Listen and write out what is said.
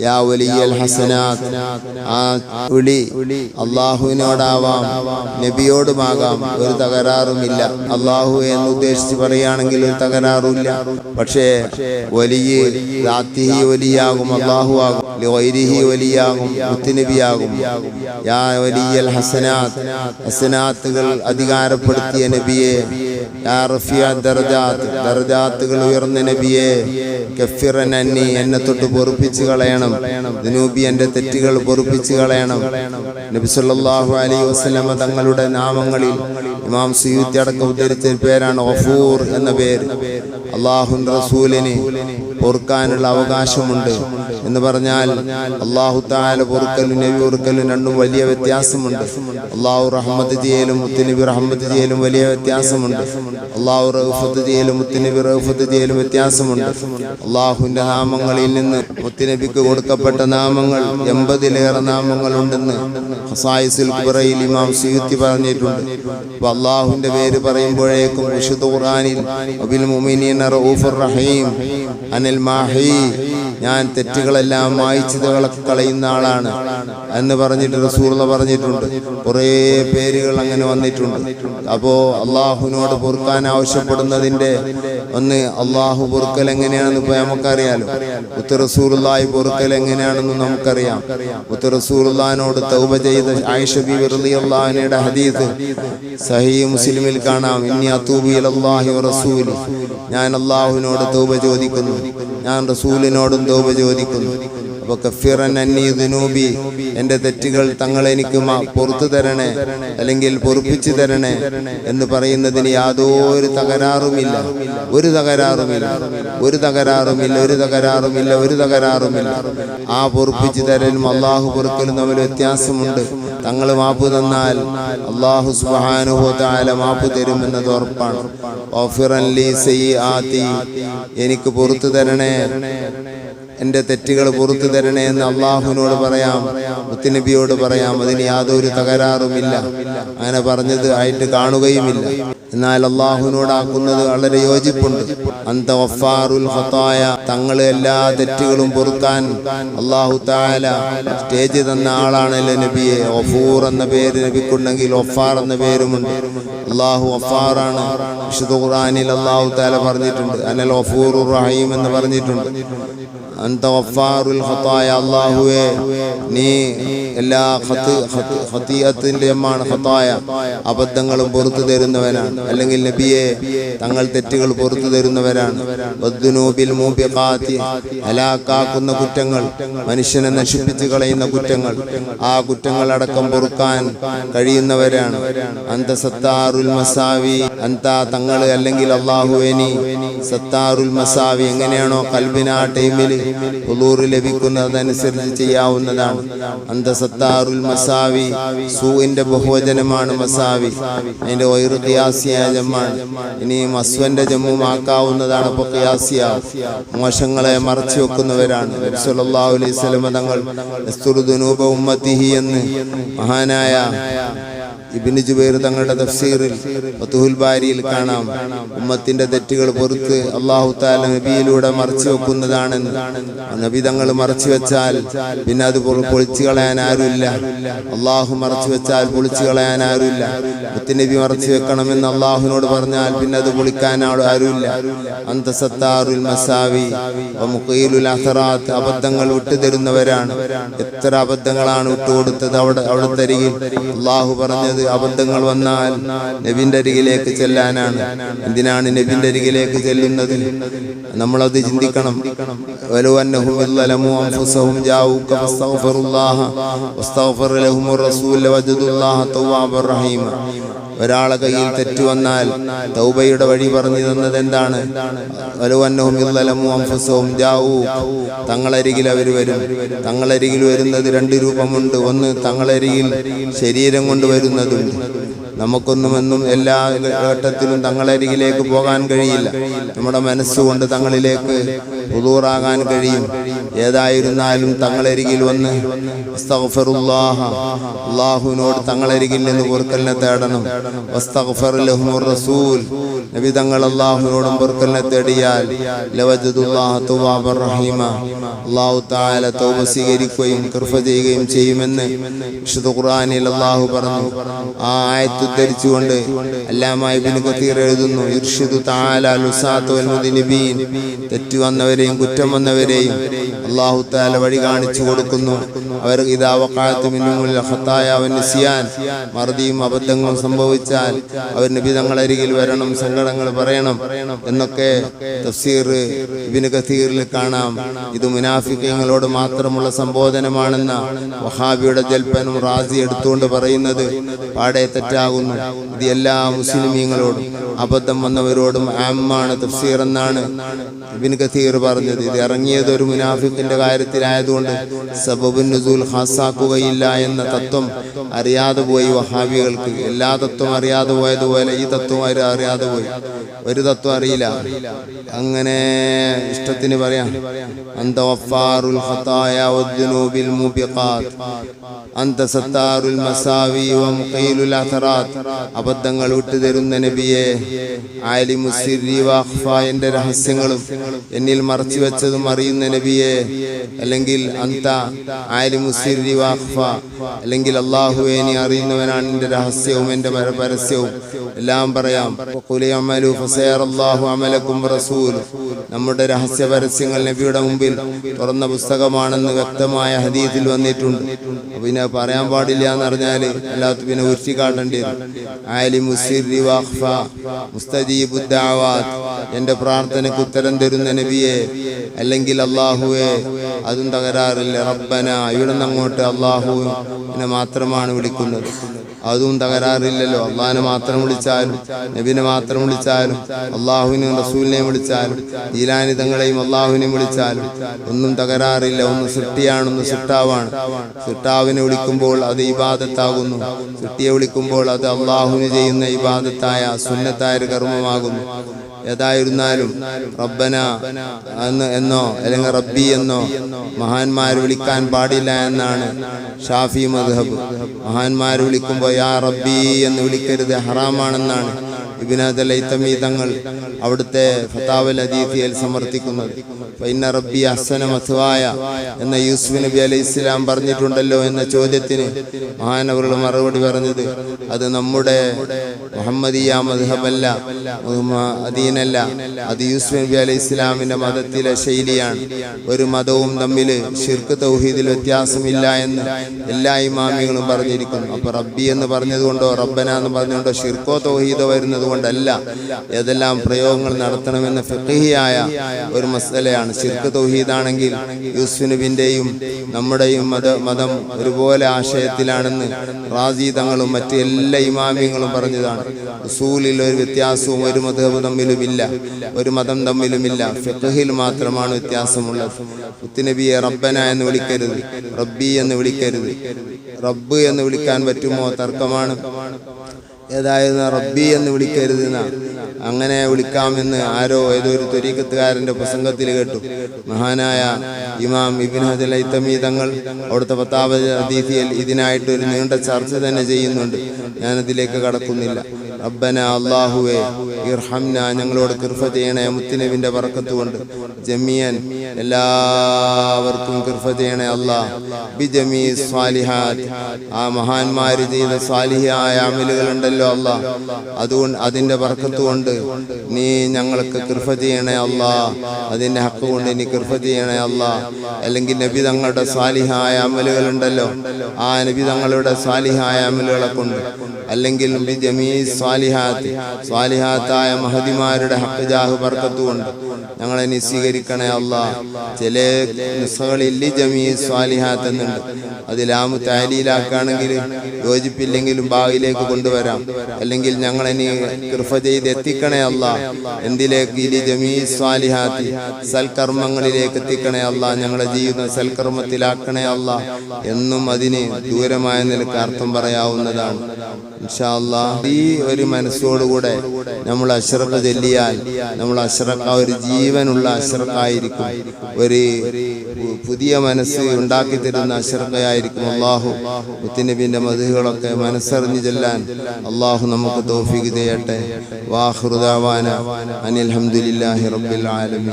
യാ വലിയൽ ഹസനാത്ത് ആ വിളി അള്ളാഹുവിനോടാവാം. നബിയോടുമാകാം. ഒരു തകരാറുമില്ല. അള്ളാഹു എന്ന് ഉദ്ദേശിച്ച് പറയുകയാണെങ്കിൽ ഒരു തകരാറുമില്ല. പക്ഷേ വലിയ ദാത്തിഹി വലിയാകും അള്ളാഹു ആകും വൈരിഹി വലിയാകും മുത്തുനബിയാകും. യാ വലിയൽ ഹസനാത്ത് ഹസനാത്തുകൾ അധികാരപ്പെടുത്തിയ നബിയെ ദർജാത്തുകൾ ഉയർന്ന നബിയെ കഫിറൻ അന്നി എന്നെ തൊട്ട് പൊറുപ്പിച്ച് കളയണം. ദിനൂബി എന്റെ തെറ്റുകൾ പൊറുപ്പിച്ച് കളയണം. നബി സല്ലല്ലാഹു അലൈഹി വസല്ലമ തങ്ങളുടെ നാമങ്ങളിൽ ഇമാം സിയൂത്തി അടക്കം ഉദ്ധരിച്ച പേരാണ് ഒഫൂർ എന്ന പേര്. അള്ളാഹു റസൂലിന് പൊറുക്കാനുള്ള അവകാശമുണ്ട് എന്ന് പറഞ്ഞാൽ അള്ളാഹു താല പൊറുക്കലും നബി പൊറുക്കലും രണ്ടും വലിയ വ്യത്യാസമുണ്ട്. അള്ളാഹു റഹ്മത്ത് ചെയ്യലും മുത്തുനബി റഹ്മത്ത് ചെയ്യലും വലിയ വ്യത്യാസമുണ്ട്. അള്ളാഹു റഹ്ഫത്ത് ചെയ്യലും മുത്തുനബി റഹ്ഫത്ത് ചെയ്യലും വ്യത്യാസമുണ്ട്. അള്ളാഹുവിന്റെ നാമങ്ങളിൽ നിന്ന് മുത്തുനബിക്ക് കൊടുക്കപ്പെട്ട നാമങ്ങൾ എൺപതിലേറെ നാമങ്ങൾ ഉണ്ടെന്ന് ഹസായിസുൽ ഇമാം സിയുത്തി പറഞ്ഞിട്ടുണ്ട്. അപ്പൊ അള്ളാഹുവിന്റെ പേര് പറയുമ്പോഴേക്കും വിശുദ്ധ ഖുർആനിൽ അബിൽ മുഅ്മിനീന റഊഫുർ റഹീം അനിൽ മാഹി ഞാൻ തെറ്റുകളെല്ലാം മായ്ച്ചു കളയുന്ന ആളാണ് എന്ന് പറഞ്ഞിട്ട് റസൂർന്ന് പറഞ്ഞിട്ടുണ്ട്. കുറേ പേരുകൾ അങ്ങനെ വന്നിട്ടുണ്ട്. അപ്പോ അള്ളാഹുവിനോട് പൊറുക്കാൻ ആവശ്യപ്പെടുന്നതിന്റെ ഒന്ന് അള്ളാഹു പൊറുക്കൽ എങ്ങനെയാണെന്ന് ഇപ്പൊ നമുക്കറിയാലോ. ഉത്ത റസൂറുല്ലായി പൊറുക്കൽ എങ്ങനെയാണെന്ന് നമുക്കറിയാം. ഉത്ത റസൂറുല്ലാനോട് തൗബ ചെയ്ത ആയിഷ ബി അള്ളാഹിനയുടെ ഹദീസ് സഹി മുസ്ലിമിൽ കാണാം. ഇനി അത്തൂബി അള്ളാഹി റസൂലി ഞാൻ അള്ളാഹുവിനോട് തൗബ ചോദിക്കുന്നു. ഞാൻ റസൂലിനോടും തൗബ ചോദിക്കുന്നു. അപ്പൊ കഫിറൻ അന്നീ ദുനൂബി എന്റെ തെറ്റുകൾ തങ്ങൾ എനിക്ക് പുറത്തു തരണേ അല്ലെങ്കിൽ പൊറുപ്പിച്ചു തരണേ എന്ന് പറയുന്നതിന് യാതൊരു തകരാറുമില്ല. ഒരു തകരാറുമില്ല. ഒരു തകരാറുമില്ല. ഒരു തകരാറുമില്ല. ഒരു തകരാറുമില്ല. ആ പൊറുപ്പിച്ചു തരലും അള്ളാഹു പൊറുക്കലും തമ്മിൽ വ്യത്യാസമുണ്ട്. തങ്ങൾ മാപ്പ് തന്നാൽ അള്ളാഹു സുഹാനുഭവത്തായ മാപ്പ് തരുമെന്നത് ഉറപ്പാണ്. ഓഫിറൻ ലീ സയ്യിആത്തി. എനിക്ക് പുറത്തു തരണേ. എന്റെ തെറ്റുകൾ പുറത്തു തരണേ എന്ന് അള്ളാഹുവിനോട് പറയാം. മുത്തുനബിയോട് പറയാം. അതിന് യാതൊരു തകരാറുമില്ല. അങ്ങനെ പറഞ്ഞത് ആയിട്ട് കാണുകയുമില്ല. എന്നാൽ അള്ളാഹുവിനോടാക്കുന്നത് വളരെ യോജിപ്പുണ്ട്. അന്ത വഫാറുൽ ഫത്തായ തങ്ങൾ എല്ലാ തെറ്റുകളും പൊറുക്കാൻ അള്ളാഹു താല സ്റ്റേജ് തന്ന ആളാണല്ലോ നബിയെ? ഒഫൂർ എന്ന പേര് നബിക്കുണ്ടെങ്കിൽ ഒഫാർ എന്ന പേരുമുണ്ട്. അള്ളാഹു ഒഫാറാണ് വിശുദ്ധ ഖുർആനിൽ അള്ളാഹു താല പറഞ്ഞിട്ടുണ്ട്. അനൽ ഒഫൂർ റഹീം എന്ന് പറഞ്ഞിട്ടുണ്ട്. അല്ലാഹുവേ നീ എല്ലാ ഖത് ഖത്ത് ഖത്തിയത്തിന്റെ എമ്മാണ് ഖത്തായ. അബദ്ധങ്ങളും പുറത്തു തരുന്നവനാണ്. അല്ലെങ്കിൽ നബിയെ തങ്ങൾ തെറ്റുകൾ പുറത്തു തരുന്നവരാണ്. ഹലാക്കാക്കുന്ന കുറ്റങ്ങൾ മനുഷ്യനെ നശിപ്പിച്ചു കളയുന്ന കുറ്റങ്ങൾ ആ കുറ്റങ്ങൾ അടക്കം പൊറുക്കാൻ കഴിയുന്നവരാണ്. അന്ത സത്താറുൽ മസാവി അന്ത തങ്ങൾ അല്ലെങ്കിൽ അള്ളാഹുവേനി സത്താറുൽ മസാവി എങ്ങനെയാണോ കൽബിന ടൈമിൽ ഹുദൂറ് ലഭിക്കുന്നതനുസരിച്ച് ചെയ്യാവുന്നതാണ്. അന്തസത്താറുൽ മസാവി സൂവിന്റെ ബഹുവചനമാണ് മസാവി. അതിന്റെ വൈറു ഖിയാസിയ ജമ്മാണ്. ഇനി മസ്വന്റെ ജമ്മുമാക്കാവുന്നതാണ് ഇപ്പൊ ഖിയാസിയ. മോശങ്ങളെ മറച്ചു വെക്കുന്നവരാണ്. അലൈഹി തങ്ങൾ ഉമ്മത്തിഹി എന്ന് മഹാനായ ഇബിന് ജുബൈർ തങ്ങളുടെ തഫ്സീറിൽ ഫതുഹുൽ ബാരിയിൽ കാണാം. ഉമ്മത്തിന്റെ തെറ്റുകൾ പൊറുത്ത് അള്ളാഹു താല നബിയിലൂടെ മറച്ചു വെക്കുന്നതാണെന്ന് നബി തങ്ങൾ മറച്ചു വെച്ചാൽ പിന്നെ അത് പൊളിച്ചു കളയാൻ ആരുമില്ല. അള്ളാഹു മറച്ചു വെച്ചാൽ പൊളിച്ചു കളയാൻ ആരുമില്ല. മുത്തുനബി മറച്ചു വെക്കണമെന്ന് അള്ളാഹുവിനോട് പറഞ്ഞാൽ പിന്നെ അത് പൊളിക്കാൻ ആരുമില്ല. അന്തസത്താറുൽ മസാവി അസറാത്ത് അബദ്ധങ്ങൾ വിട്ടുതരുന്നവരാണ് എത്ര അബദ്ധങ്ങളാണ് വിട്ടുകൊടുത്തത് അവിടെ അവിടെ അരികിൽ? അള്ളാഹു പറഞ്ഞത് അബദ്ധങ്ങൾ വന്നാൽ നബിന്റെ അരികിലേക്ക് ചെല്ലാനാണ്. എന്തിനാണ് നബിന്റെ അരികിലേക്ക് ചെല്ലുന്നത്? നമ്മളത് ചിന്തിക്കണം. ഒരാളെ കയ്യിൽ തെറ്റു വന്നാൽ തൗബയുടെ വഴി പറഞ്ഞു തന്നത് എന്താണ്? തങ്ങളരികിൽ അവർ വരും. തങ്ങളരികിൽ വരുന്നത് രണ്ട് രൂപമുണ്ട്. ഒന്ന് തങ്ങളരികിൽ ശരീരം കൊണ്ട് വരുന്നതുണ്ട് നമുക്കൊന്നുമെന്നും എല്ലാ ഘട്ടത്തിലും തങ്ങളരികിലേക്ക് പോകാൻ കഴിയില്ല. നമ്മുടെ മനസ്സുകൊണ്ട് തങ്ങളിലേക്ക് പുതൂറാകാൻ കഴിയും. ഏതായിരുന്നാലും തങ്ങളരികിൽ വന്ന് അള്ളാഹുവിനോട് തങ്ങളരികിൽ നിന്ന് പൊറുക്കലിനെ തേടണം. റസൂൽ. നബി തങ്ങൾ അള്ളാഹുവിനോടും പൊറുക്കലിനെ തേടിയാൽ അള്ളാഹു താല തോമ സ്വീകരിക്കുകയും കൃപ ചെയ്യുകയും ചെയ്യുമെന്ന് വിശുദ്ധ ഖുർആനിൽ അള്ളാഹു പറഞ്ഞു. ആ ആയത്ത് ഉദ്ധരിച്ചുകൊണ്ട് അല്ലാമായി പിന്നെ കത്തീർ എഴുതുന്നു ഇർഷിദു താല തെറ്റു വന്നവരെയും കുറ്റം വന്നവരെയും അള്ളാഹു താല വഴി കാണിച്ചു കൊടുക്കുന്നു. അവർ ഇത് അവക്കാലത്ത് മിന്നുമുൽ ഖത്തായ അവൻ നിസിയാൻ. മറുതിയും അബദ്ധങ്ങളും സംഭവിച്ചാൽ അവർ നബി തങ്ങളരികിൽ വരണം സങ്കടങ്ങൾ പറയണം എന്നൊക്കെ തഫ്സീർ ഇബിന് കസീറിൽ കാണാം. ഇത് മുനാഫിക്കങ്ങളോട് മാത്രമുള്ള സംബോധനമാണെന്ന വഹാബിയുടെ ജൽപ്പനും റാസി എടുത്തുകൊണ്ട് പറയുന്നത് പാടെ തെറ്റാകുന്നു. ഇത് എല്ലാ മുസ്ലിമീങ്ങളോടും അബദ്ധം വന്നവരോടും ആമാണ് തഫ്സീർ എന്നാണ് ഇബിൻ കസീർ പറഞ്ഞത്. ഇത് ഇറങ്ങിയത് ഒരു മുനാഫിക്കിന്റെ കാര്യത്തിലായതുകൊണ്ട് സബബുൻ നുസൂൽ ഹാസാക്കുകയില്ല എന്ന തത്വം അറിയാതെ പോയി വഹാബികൾക്ക്. എല്ലാ തത്വം അറിയാതെ പോയതുപോലെ ഈ തത്വം അവർ അറിയാതെ പോയി? ഒരു തത്വം അറിയില്ല. അങ്ങനെ ഇഷ്ടത്തിന് പറയാം. അന്ത വഫാറുൽ ഖതായ സത്താറുൽ മസാവി അബദ്ധങ്ങൾ വിട്ടുതരുന്ന നബിയെ ആലിമുസിരി വഖഫ എന്റെ രഹസ്യങ്ങളും എന്നിൽ മറച്ചു വെച്ചതും അറിയുന്ന നബിയെ അല്ലെങ്കിൽ അന്ത ആലിമുസിരി വഖഫ അല്ലെങ്കിൽ അള്ളാഹുവെ നീ അറിയുന്നവനാണ് എന്റെ രഹസ്യവും എന്റെ പരസ്യവും എല്ലാം പറയാം. റസൂൽ. നമ്മുടെ രഹസ്യ പരസ്യങ്ങൾ നബിയുടെ മുമ്പിൽ തുറന്ന പുസ്തകമാണെന്ന് വ്യക്തമായ ഹദീത്തിൽ വന്നിട്ടുണ്ട്. പിന്നെ പറയാൻ പാടില്ല എന്ന് പറഞ്ഞാൽ അല്ലാത്ത പിന്നെ ഉരുത്തി കാട്ടേണ്ടി ആലി മുസിരി വഖഫ മുസ്തജീബു ദഅവാത്ത് എന്റെ പ്രാർത്ഥനയ്ക്ക് ഉത്തരം തരുന്ന നബിയെ അല്ലെങ്കിൽ അള്ളാഹുവെ അതും തകരാറില്ല. റബ്ബന ഇവിടെ നിന്ന് അങ്ങോട്ട് എന്നെ മാത്രമാണ് വിളിക്കുന്നത്. അതും തകരാറില്ലല്ലോ. അള്ളാഹിനെ മാത്രം വിളിച്ചാലും നബിനെ മാത്രം വിളിച്ചാലും അള്ളാഹുവിനെയും റസൂലിനെയും വിളിച്ചാലും ഈലാനിതങ്ങളെയും അള്ളാഹുവിനെയും വിളിച്ചാലും ഒന്നും തകരാറില്ല. ഒന്ന് സൃഷ്ടിയാണ് ഒന്ന് സൃഷ്ടാവാണ്. വിളിക്കുമ്പോൾ അത് ഇബാദത്താകുന്നു. സൃഷ്ടിയെ വിളിക്കുമ്പോൾ അത് അള്ളാഹുവിന് ചെയ്യുന്ന ഇബാദത്തായ സുന്നത്തായ ഒരു കർമ്മമാകുന്നു. ഏതായിരുന്നാലും റബ്ബന എന്ന് എന്നോ അല്ലെങ്കിൽ റബ്ബി എന്നോ മഹാന്മാർ വിളിക്കാൻ പാടില്ല എന്നാണ് ഷാഫി മദ്ഹബ്. മഹാന്മാർ വിളിക്കുമ്പോൾ യാ റബ്ബി എന്ന് വിളിക്കരുത്. ഹറാമാണെന്നാണ്. ഇബിനാദ് തങ്ങൾ അവിടുത്തെ ഫത്താവൽ അദീഫിയൽ സമർത്ഥിക്കുന്നത്. പൈന റബ്ബി അഹ്സന മസ്വായ എന്ന യൂസുഫ് നബി അലൈഹി ഇസ്ലാം പറഞ്ഞിട്ടുണ്ടല്ലോ എന്ന ചോദ്യത്തിന് മഹാനവറുകൾ മറുപടി പറഞ്ഞത് അത് നമ്മുടെ മുഹമ്മദിയ മദ്ഹബല്ല അദീനല്ല അത് യൂസുഫ് നബി അലൈഹി ഇസ്ലാമിന്റെ മതത്തിലെ ശൈലിയാണ്. ഒരു മതവും തമ്മിൽ ഷിർക്ക് തൗഹീദിൽ വ്യത്യാസമില്ല എന്ന് എല്ലാ ഇമാമികളും പറഞ്ഞിരിക്കുന്നു. അപ്പൊ റബ്ബി എന്ന് പറഞ്ഞതുകൊണ്ടോ റബ്ബന എന്ന് പറഞ്ഞുകൊണ്ടോ ഷിർക്കോ തൗഹീദോ വരുന്നത് കൊണ്ടല്ല. ഏതെല്ലാം പ്രയോഗങ്ങൾ നടത്തണമെന്ന ഫിഖിയായ ഒരു മസലയാണ്. ഷിർക്ക് തൗഹീദാണെങ്കിൽ യൂസുഫ് നമ്മുടെയും മത മതം ഒരുപോലെ ആശയത്തിലാണെന്ന് റാസി തങ്ങളും മറ്റ് എല്ലാ ഇമാമിയങ്ങളും പറഞ്ഞതാണ്. ഉസൂലിൽ ഒരു വ്യത്യാസവും ഒരു മതവും തമ്മിലുമില്ല. ഒരു മതം തമ്മിലുമില്ല. ഫിഖഹിൽ മാത്രമാണ് വ്യത്യാസമുള്ളത്. മുത്തുനബിയെ റബ്ബന എന്ന് വിളിക്കരുത്. റബ്ബി എന്ന് വിളിക്കരുത്. റബ്ബ് എന്ന് വിളിക്കാൻ പറ്റുമോ? തർക്കമാണ്. ഏതായിരുന്നു റബ്ബി എന്ന് വിളിക്കരുതെന്ന? അങ്ങനെ വിളിക്കാമെന്ന് ആരോ ഏതോ ഒരു ത്വരീക്കത്തുകാരന്റെ പ്രസംഗത്തിൽ കേട്ടു. മഹാനായ ഇമാം ഇബിൻ ഹജൽ തങ്ങൾ അവിടുത്തെ പത്താമത് അതീതിയിൽ ഇതിനായിട്ട് ഒരു നീണ്ട ചർച്ച തന്നെ ചെയ്യുന്നുണ്ട്. ഞാനതിലേക്ക് കടക്കുന്നില്ല. റബ്ബന അള്ളാഹുവെ ഇർഹംന ഞങ്ങളോട് കൃപ ചെയ്യണേ മുത്തുനബിന്റെ വറക്കത്ത് കൊണ്ട്. ജമിയൻ എല്ലാവർക്കും കൃപ ചെയ്യണേ അള്ളാഹ് ബി ജമീ സ്വാലിഹാത്ത് ആ മഹാന്മാര് ചെയ്ത സ്വാലിഹിയായ അമലുകൾ ഉണ്ടല്ലോ അള്ളാഹ് അതുകൊണ്ട് അതിന്റെ വറക്കത്ത് കൊണ്ട് നീ ഞങ്ങൾക്ക് കൃപ ചെയ്യണേ അള്ളാഹ് അതിന്റെ ഹക്ക് കൊണ്ട് നീ കൃപ ചെയ്യണേ അള്ളാഹ് അല്ലെങ്കിൽ നബി തങ്ങളുടെ സ്വാലിഹായ അമലുകൾ ഉണ്ടല്ലോ ആ നബി തങ്ങളുടെ സ്വാലിഹായ അമലുകളെ കൊണ്ട്. അല്ലെങ്കിൽ ബി ജമീ സ്വാലിഹാത്ത് സ്വാലിഹാത്തായ മഹതിമാരുടെ ഹക്കജാഹ് വർക്കത്തുകൊണ്ട് ഞങ്ങളെ നിസ്വീകരിക്കണേ അല്ല ചില നിസ്സകളില്ല ജമീ സ്വാലിഹാത്ത് എന്നുണ്ട്. അത് ലാമു താലിയിലാക്കുകയാണെങ്കിൽ യോജിപ്പില്ലെങ്കിലും ഭാവിയിലേക്ക് കൊണ്ടുവരാം. അല്ലെങ്കിൽ ഞങ്ങളെ നീ കൃപ ചെയ്ത് എത്തിക്കണേ അല്ല എന്തിലേക്ക് ഇലി ജമീ സ്വാലിഹാത്തി സൽക്കർമ്മങ്ങളിലേക്ക് എത്തിക്കണേ അല്ല ഞങ്ങളെ ജീവിതം സൽക്കർമ്മത്തിലാക്കണേ അല്ല എന്നും അതിന് ദൂരമായ നിലയ്ക്ക് അർത്ഥം പറയാവുന്നതാണ്. ഇൻഷാ അല്ലാ ഈ ഒരു മനസ്സോടുകൂടെ നമ്മൾ അശ്രദ്ധ ചെല്ലിയാൽ നമ്മൾ അശ്രക്ക ഒരു ജീവനുള്ള അശ്രക്കായിരിക്കും ഒരു പുതിയ മനസ്സ് ഉണ്ടാക്കി തരുന്ന അശ്രക്കയായിരിക്കും അള്ളാഹു മുത്തിനബിന്റെ മധുകളൊക്കെ മനസ്സറിഞ്ഞു ചെല്ലാൻ അള്ളാഹു നമുക്ക് തോഫിക്ക് ചെയ്യട്ടെ. വാഹൃദാവാന അനിൽ ഹംദുലില്ലാഹി റബ്ബിൽ ആലമീൻ.